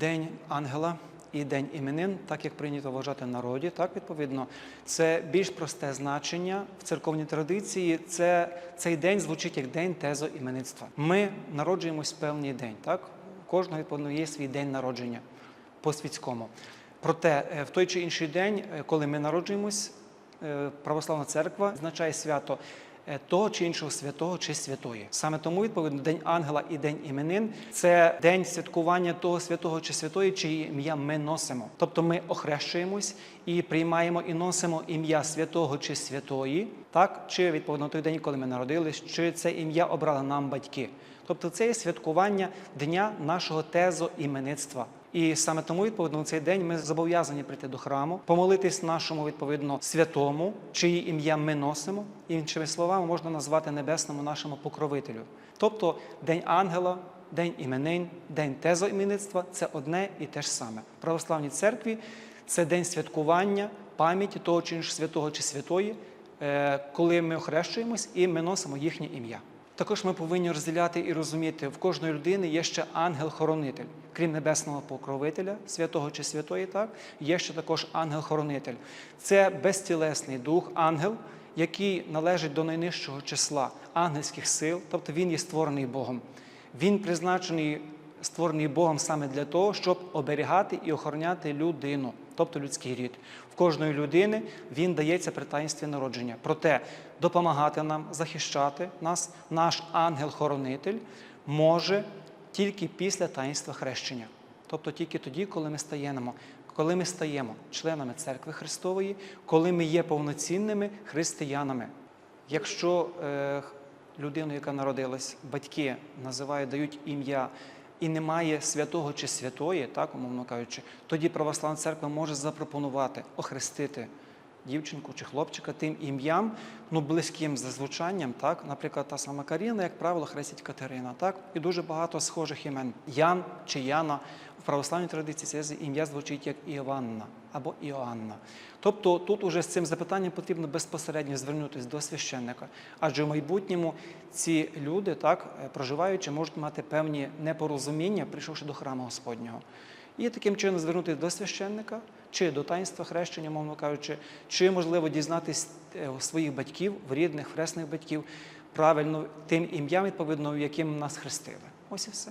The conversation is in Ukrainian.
День ангела і День іменин, так як прийнято вважати в народі, так відповідно, це більш просте значення в церковній традиції. Це цей день звучить як день тезо іменництва. Ми народжуємось в певний день. Так, кожного відповідно є свій день народження по світському. Проте е, в той чи інший день, е, коли ми народжуємось, е, православна церква означає свято того чи іншого святого чи святої. Саме тому відповідно День ангела і День іменин це день святкування того святого чи святої, чиє ім'я ми носимо. Тобто ми охрещуємось і приймаємо і носимо ім'я святого чи святої, так чи відповідно той день, коли ми народились, чи це ім'я обрали нам батьки. Тобто це є святкування дня нашого тезо іменництва. І саме тому, відповідно, в цей день ми зобов'язані прийти до храму, помолитись нашому відповідно святому, чиї ім'я ми носимо. Іншими словами, можна назвати небесному нашому покровителю. Тобто День ангела, День іменин, День тезоіменництва – це одне і те ж саме. В православній церкві це день святкування пам'яті того чи іншого святого чи святої, е, коли ми охрещуємось і ми носимо їхнє ім'я. Також ми повинні розділяти і розуміти, в кожної людини є ще ангел-хоронитель, крім небесного покровителя, святого чи святої, так є ще також ангел-хоронитель. Це безтілесний дух, ангел, який належить до найнижчого числа ангельських сил, тобто він є створений Богом. Він призначений, створений Богом саме для того, щоб оберігати і охороняти людину, тобто людський рід. В кожної людини він дається при таїнстві народження. Проте допомагати нам, захищати нас, наш ангел-хоронитель може тільки після таїнства хрещення. Тобто тільки тоді, коли ми стаємо, коли ми стаємо членами церкви Христової, коли ми є повноцінними християнами. Якщо е, людину, яка народилась, батьки називають, дають ім'я і немає святого чи святої, так умовно кажучи, тоді православна церква може запропонувати охрестити дівчинку чи хлопчика тим ім'ям, ну близьким за звучанням, так, наприклад, та сама Каріна, як правило, хрестить Катерина, так, і дуже багато схожих імен. Ян чи Яна в православній традиції це ім'я звучить як Іованна або Іоанна. Тобто тут уже з цим запитанням потрібно безпосередньо звернутися до священника, адже в майбутньому ці люди, так, е, проживаючи, можуть мати певні непорозуміння, прийшовши до храму Господнього. І таким чином звернутися до священника чи до таїнства хрещення, мовно кажучи, чи можливо дізнатись е, своїх батьків, рідних, хресних батьків, правильно тим ім'ям, відповідно, яким нас хрестили. Ось і все.